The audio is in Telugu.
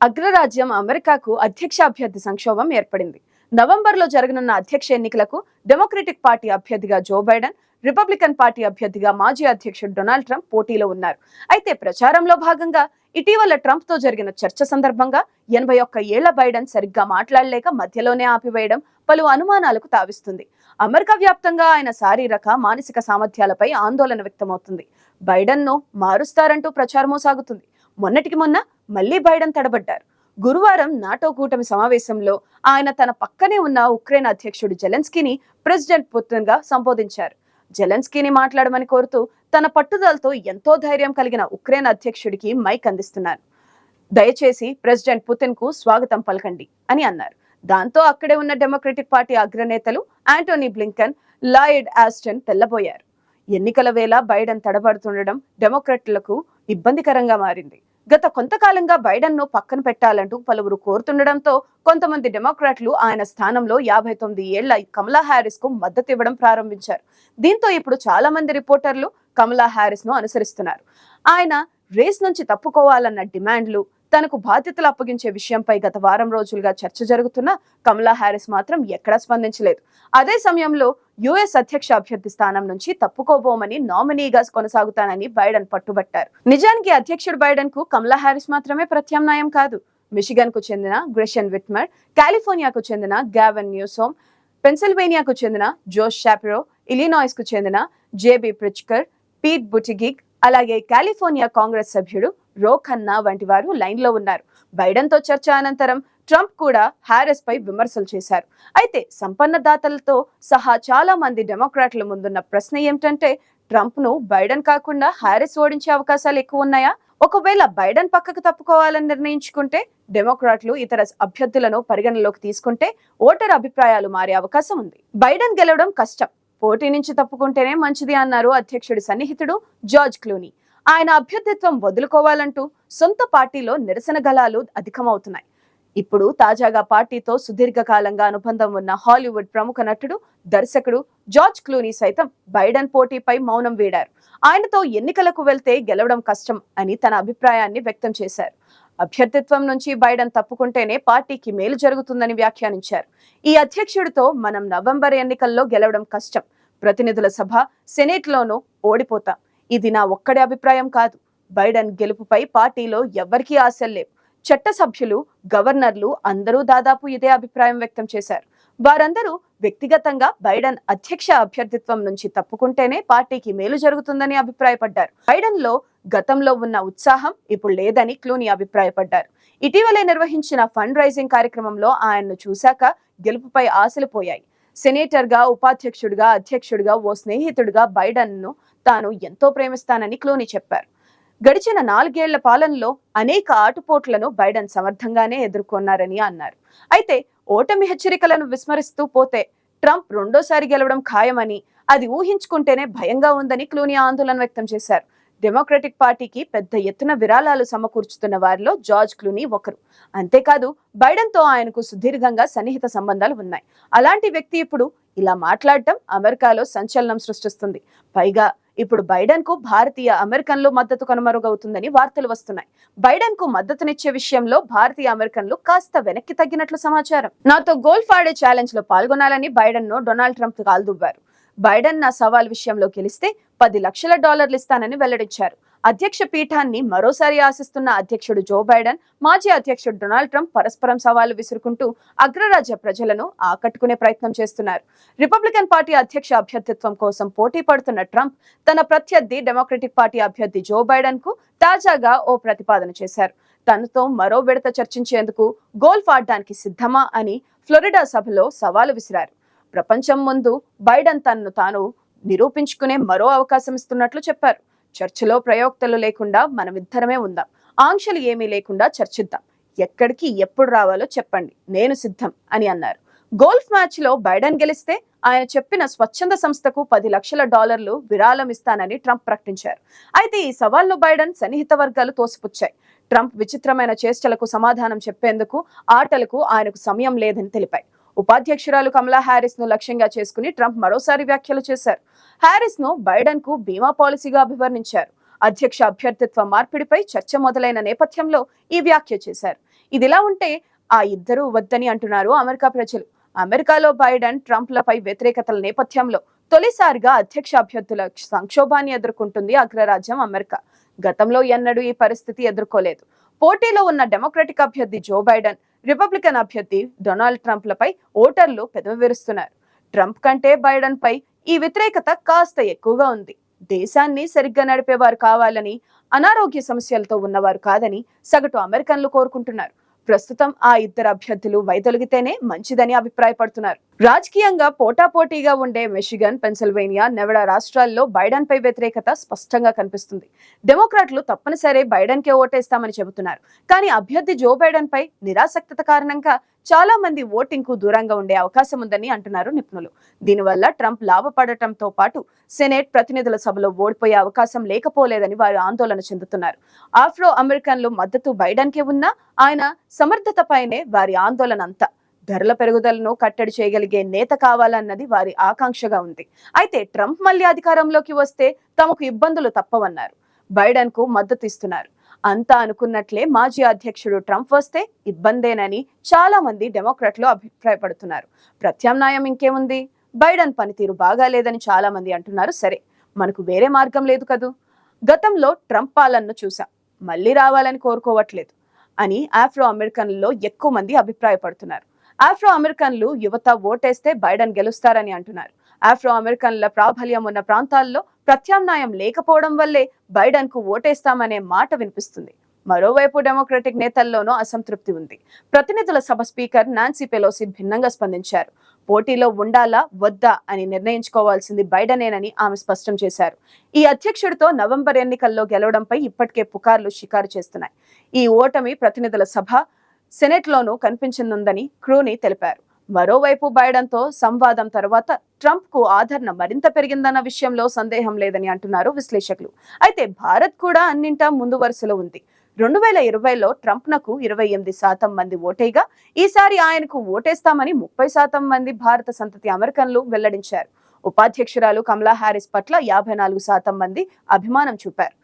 అగ్రరాజ్యం అమెరికాకు అధ్యక్ష అభ్యర్థి సంక్షోభం ఏర్పడింది. నవంబర్లో జరగనున్న అధ్యక్ష ఎన్నికలకు డెమోక్రటిక్ పార్టీ అభ్యర్థిగా జో బైడెన్ రిపబ్లికన్ పార్టీ అభ్యర్థిగా మాజీ అధ్యక్షుడు డొనాల్డ్ ట్రంప్ పోటీలో ఉన్నారు. అయితే ప్రచారంలో భాగంగా ఇటీవల ట్రంప్తో జరిగిన చర్చ సందర్భంగా ఎనభై ఒక్క ఏళ్ళ బైడెన్ సరిగ్గా మాట్లాడలేక మధ్యలోనే ఆపివేయడం పలు అనుమానాలకు తావిస్తుంది. అమెరికా వ్యాప్తంగా ఆయన శారీరక మానసిక సామర్థ్యాలపై ఆందోళన వ్యక్తమవుతుంది. బైడెన్ను మారుస్తారంటూ ప్రచారమూ సాగుతుంది మొన్నటికి మొన్న మళ్ళీ బైడెన్ తడబడ్డారు. గురువారం నాటో కూటమి సమావేశంలో ఆయన తన పక్కనే ఉన్న ఉక్రెయిన్ అధ్యక్షుడు జెలెన్స్కీని ప్రెసిడెంట్ పుతిన్గా సంబోధించారు. జెలెన్స్కీని మాట్లాడమని కోరుతూ తన పట్టుదలతో ఎంతో ధైర్యం కలిగిన ఉక్రెయిన్ అధ్యక్షుడికి మైక్ అందిస్తున్నారు. దయచేసి ప్రెసిడెంట్ పుతిన్కు స్వాగతం పలకండి అని అన్నారు. దాంతో అక్కడే ఉన్న డెమోక్రటిక్ పార్టీ అగ్రనేతలు యాంటోనీ బ్లింకన్ లాయిడ్ ఆస్టన్ తెల్లబోయారు. ఎన్నికల వేళ బైడెన్ తడబడుతుండడం డెమోక్రట్లకు ఇబ్బందికరంగా మారింది. గత కొంతకాలంగా బైడెన్ను పక్కన పెట్టాలంటూ పలువురు కోరుతుండడంతో కొంతమంది డెమోక్రాట్లు ఆయన స్థానంలో యాభై తొమ్మిది ఏళ్ళ కమలా హ్యారిస్కు మద్దతు ఇవ్వడం ప్రారంభించారు. దీంతో ఇప్పుడు చాలా మంది రిపోర్టర్లు కమలా హ్యారిస్ను అనుసరిస్తున్నారు. ఆయన రేస్ నుంచి తప్పుకోవాలన్న డిమాండ్లు తనకు బాధ్యతలు అప్పగించే విషయంపై గత వారం రోజులుగా చర్చ జరుగుతున్న కమలా హ్యారిస్ మాత్రం ఎక్కడా స్పందించలేదు. అదే సమయంలో యుఎస్ అధ్యక్ష అభ్యర్థి స్థానం నుంచి తప్పుకోబోమని నామినీగా కొనసాగుతానని బైడెన్ పట్టుబట్టారు. నిజానికి అధ్యక్షుడు బైడెన్కు కమలా హ్యారిస్ మాత్రమే ప్రత్యామ్నాయం కాదు. మిషిగన్కు చెందిన గ్రెషన్ విట్మర్ కాలిఫోర్నియాకు చెందిన గ్యావెన్ న్యూసోమ్ పెన్సిల్వేనియాకు చెందిన జోష్ షాపిరో ఇలినాయిస్కు చెందిన జేబీ ప్రిచ్కర్ పీట్ బుటిగిగ్ అలాగే కాలిఫోర్నియా కాంగ్రెస్ సభ్యుడు రో ఖన్నా వంటి వారు లైన్లో ఉన్నారు. బైడెన్తో చర్చ అనంతరం ట్రంప్ కూడా హారిస్ పై విమర్శలు చేశారు. అయితే సంపన్నదాతలతో సహా చాలా మంది డెమోక్రాట్ల ముందున్న ప్రశ్న ఏమిటంటే ట్రంప్ను బైడెన్ కాకుండా హారిస్ ఓడించే అవకాశాలు ఎక్కువ ఉన్నాయా? ఒకవేళ బైడెన్ పక్కకు తప్పుకోవాలని నిర్ణయించుకుంటే డెమోక్రాట్లు ఇతర అభ్యర్థులను పరిగణలోకి తీసుకుంటే ఓటర్ అభిప్రాయాలు మారే అవకాశం ఉంది. బైడెన్ గెలవడం కష్టం. పోటీ నుంచి తప్పుకుంటేనే మంచిది అన్నారు అధ్యక్షుడి సన్నిహితుడు జార్జ్ క్లూనీ. ఆయన అభ్యర్థిత్వం వదులుకోవాలంటూ సొంత పార్టీలో నిరసన గలాలు అధికమవుతున్నాయి. ఇప్పుడు తాజాగా పార్టీతో సుదీర్ఘకాలంగా అనుబంధం ఉన్న హాలీవుడ్ ప్రముఖ నటుడు దర్శకుడు జార్జ్ క్లూనీ సైతం బైడెన్ పోటీపై మౌనం వీడారు. ఆయనతో ఎన్నికలకు వెళ్తే గెలవడం కష్టం అని తన అభిప్రాయాన్ని వ్యక్తం చేశారు. అభ్యర్థిత్వం నుంచి బైడెన్ తప్పుకుంటేనే పార్టీకి మేలు జరుగుతుందని వ్యాఖ్యానించారు. ఈ అధ్యక్షుడితో మనం నవంబర్ ఎన్నికల్లో గెలవడం కష్టం. ప్రతినిధుల సభ సెనేట్లోనూ ఓడిపోతాం. ఇది నా ఒక్కడి అభిప్రాయం కాదు. బైడెన్ గెలుపుపై పార్టీలో ఎవ్వరికీ ఆశలు లేవు. చట్ట సభ్యులు గవర్నర్లు అందరూ దాదాపు ఇదే అభిప్రాయం వ్యక్తం చేశారు. వారందరూ వ్యక్తిగతంగా బైడెన్ అధ్యక్ష అభ్యర్థిత్వం నుంచి తప్పుకుంటేనే పార్టీకి మేలు జరుగుతుందని అభిప్రాయపడ్డారు. బైడెన్లో గతంలో ఉన్న ఉత్సాహం ఇప్పుడు లేదని క్లూని అభిప్రాయపడ్డారు. ఇటీవలే నిర్వహించిన ఫండ్ రైజింగ్ కార్యక్రమంలో ఆయన్ను చూశాక గెలుపుపై ఆశలు పోయాయి. సెనేటర్గా ఉపాధ్యక్షుడిగా అధ్యక్షుడిగా ఓ స్నేహితుడిగా బైడెన్ను తాను ఎంతో ప్రేమిస్తానని క్లూని చెప్పారు. గడిచిన నాలుగేళ్ళ పాలనలో అనేక ఆటుపోట్లను బైడెన్ సమర్థంగానే ఎదుర్కొన్నారని అన్నారు. అయితే ఓటమి హెచ్చరికలను విస్మరిస్తూ పోతే ట్రంప్ రెండోసారి గెలవడం ఖాయమని అది ఊహించుకుంటేనే భయంగా ఉందని క్లూని ఆందోళన వ్యక్తం చేశారు. డెమోక్రటిక్ పార్టీకి పెద్ద ఎత్తున విరాళాలు సమకూర్చుతున్న వారిలో జార్జ్ క్లూనీ ఒకరు. అంతేకాదు బైడెన్తో ఆయనకు సుదీర్ఘంగా సన్నిహిత సంబంధాలు ఉన్నాయి. అలాంటి వ్యక్తి ఇప్పుడు ఇలా మాట్లాడటం అమెరికాలో సంచలనం సృష్టిస్తుంది. పైగా ఇప్పుడు బైడెన్కు భారతీయ అమెరికన్లు మద్దతు కనుమరుగవుతుందని వార్తలు వస్తున్నాయి. బైడెన్కు మద్దతునిచ్చే విషయంలో భారతీయ అమెరికన్లు కాస్త వెనక్కి తగ్గినట్లు సమాచారం. నాతో గోల్ఫ్ ఆడే ఛాలెంజ్లో పాల్గొనాలని బైడెన్ను డొనాల్డ్ ట్రంప్ కాల్దువ్వారు బైడెన్ నా సవాల్ విషయంలో గెలిస్తే పది లక్షల డాలర్లు ఇస్తానని వెల్లడించారు. అధ్యక్ష పీఠాన్ని మరోసారి ఆశిస్తున్న అధ్యక్షుడు జో బైడెన్ మాజీ అధ్యక్షుడు డొనాల్డ్ ట్రంప్ పరస్పరం సవాలు విసురుకుంటూ అగ్రరాజ్య ప్రజలను ఆకట్టుకునే ప్రయత్నం చేస్తున్నారు. రిపబ్లికన్ పార్టీ అధ్యక్ష అభ్యర్థిత్వం కోసం పోటీ పడుతున్న ట్రంప్ తన ప్రత్యర్థి డెమోక్రటిక్ పార్టీ అభ్యర్థి జో బైడెన్కు తాజాగా ఓ ప్రతిపాదన చేశారు. తనతో మరో విడత చర్చించేందుకు గోల్ఫ్ ఆడడానికి సిద్ధమా అని ఫ్లోరిడా సభలో సవాలు విసిరారు. ప్రపంచం ముందు బైడెన్ తనను తాను నిరూపించుకునే మరో అవకాశం ఇస్తున్నట్లు చెప్పారు. చర్చిలో ప్రయోక్తలు లేకుండా మనమిద్దరమే ఉందాం. ఆంక్షలు ఏమీ లేకుండా చర్చిద్దాం. ఎక్కడికి ఎప్పుడు రావాలో చెప్పండి. నేను సిద్ధం అని అన్నారు. గోల్ఫ్ మ్యాచ్లో బైడెన్ గెలిస్తే ఆయన చెప్పిన స్వచ్ఛంద సంస్థకు పది లక్షల డాలర్లు విరాళం ఇస్తానని ట్రంప్ ప్రకటించారు. అయితే ఈ సవాల్ను బైడెన్ సన్నిహిత వర్గాలు తోసిపుచ్చాయి. ట్రంప్ విచిత్రమైన చేష్టలకు సమాధానం చెప్పేందుకు ఆటలకు ఆయనకు సమయం లేదని తెలిపాయి. ఉపాధ్యక్షురాలు కమలా హ్యారిస్ను లక్ష్యంగా చేసుకుని ట్రంప్ మరోసారి వ్యాఖ్యలు చేశారు. హ్యారిస్ను బైడెన్కు బీమా పాలసీగా అభివర్ణించారు. అధ్యక్ష అభ్యర్థిత్వ మార్పిడిపై చర్చ మొదలైన నేపథ్యంలో ఈ వ్యాఖ్య చేశారు. ఇదిలా ఉంటే ఆ ఇద్దరూ వద్దని అంటున్నారు అమెరికా ప్రజలు. అమెరికాలో బైడెన్ ట్రంప్లపై వ్యతిరేకతల నేపథ్యంలో తొలిసారిగా అధ్యక్ష అభ్యర్థుల సంక్షోభాన్ని ఎదుర్కొంటుంది అగ్రరాజ్యం అమెరికా. గతంలో ఎన్నడూ ఈ పరిస్థితి ఎదుర్కోలేదు. పోటీలో ఉన్న డెమోక్రటిక్ అభ్యర్థి జో బైడెన్ రిపబ్లికన్ అభ్యర్థి డొనాల్డ్ ట్రంప్లపై ఓటర్లు పెదవి విరుస్తున్నారు ట్రంప్ కంటే బైడెన్ పై ఈ వ్యతిరేకత కాస్త ఎక్కువగా ఉంది. దేశాన్ని సరిగ్గా నడిపేవారు కావాలని అనారోగ్య సమస్యలతో ఉన్నవారు కాదని సగటు అమెరికన్లు కోరుకుంటున్నారు. ప్రస్తుతం ఆ ఇద్దరు అభ్యర్థులు వైదొలిగితేనే మంచిదని అభిప్రాయపడుతున్నారు. రాజకీయంగా పోటాపోటీగా ఉండే మెషిగన్ పెన్సిల్వేనియా నెవడా రాష్ట్రాల్లో బైడెన్ పై వ్యతిరేకత స్పష్టంగా కనిపిస్తుంది. డెమోక్రాట్లు తప్పనిసరి బైడెన్ కే ఓటేస్తామని చెబుతున్నారు. కానీ అభ్యర్థి జో బైడెన్ పై నిరాసక్తత కారణంగా చాలా మంది ఓటింగ్కు దూరంగా ఉండే అవకాశం ఉందని అంటున్నారు నిపుణులు. దీనివల్ల ట్రంప్ లాభపడటంతో పాటు సెనేట్ ప్రతినిధుల సభలో ఓడిపోయే అవకాశం లేకపోలేదని వారు ఆందోళన చెందుతున్నారు. ఆఫ్రో అమెరికన్లు మద్దతు బైడెన్ కే ఉన్నా ఆయన సమర్థతపైనే వారి ఆందోళన అంతా ధరల పెరుగుదలను కట్టడి చేయగలిగే నేత కావాలన్నది వారి ఆకాంక్షగా ఉంది. అయితే ట్రంప్ మళ్ళీ అధికారంలోకి వస్తే తమకు ఇబ్బందులు తప్పవన్నారు. బైడెన్కు మద్దతు ఇస్తున్నారు. అంతా అనుకున్నట్లే మాజీ అధ్యక్షుడు ట్రంప్ వస్తే ఇబ్బందేనని చాలా మంది డెమోక్రాట్లు అభిప్రాయపడుతున్నారు. ప్రత్యామ్నాయం ఇంకేముంది? బైడెన్ పనితీరు బాగాలేదని చాలా మంది అంటున్నారు. సరే మనకు వేరే మార్గం లేదు కదూ? గతంలో ట్రంప్ పాలనను చూసాం మళ్ళీ రావాలని కోరుకోవట్లేదు అని ఆఫ్రో అమెరికన్లలో ఎక్కువ మంది అభిప్రాయపడుతున్నారు. ఆఫ్రో అమెరికన్లు యువత ఓటేస్తే బైడెన్ గెలుస్తారని అంటున్నారు. ఆఫ్రో అమెరికన్ల ప్రాబల్యం ఉన్న ప్రాంతాల్లో ప్రత్యామ్నాయం లేకపోవడం వల్లే బైడెన్కు ఓటేస్తామనే మాట వినిపిస్తుంది. మరోవైపు డెమోక్రటిక్ నేతల్లోనూ అసంతృప్తి ఉంది. ప్రతినిధుల సభ స్పీకర్ నాన్సీ పెలోసి భిన్నంగా స్పందించారు. పోటీలో ఉండాలా వద్దా అని నిర్ణయించుకోవాల్సింది బైడనేనని ఆమె స్పష్టం చేశారు. ఈ అధ్యక్షుడితో నవంబర్ ఎన్నికల్లో గెలవడంపై ఇప్పటికే పుకార్లు షికారు చేస్తున్నాయి. ఈ ఓటమి ప్రతినిధుల సభ సెనెట్లోనూ కనిపించనుందని క్రూని తెలిపారు. మరోవైపు బైడెన్తో సంవాదం తర్వాత ట్రంప్కు ఆదరణ మరింత పెరిగిందన్న విషయంలో సందేహం లేదని అంటున్నారు విశ్లేషకులు. అయితే భారత్ కూడా అన్నింటా ముందు వరుసలో ఉంది. రెండు వేల ఇరవైలో ట్రంప్నకు ఇరవై ఎనిమిది శాతం మంది ఓటేగా ఈసారి ఆయనకు ఓటేస్తామని ముప్పై శాతం మంది భారత సంతతి అమెరికన్లు వెల్లడించారు. ఉపాధ్యక్షురాలు కమలా హారిస్ పట్ల యాభై నాలుగు శాతం మంది అభిమానం చూపారు.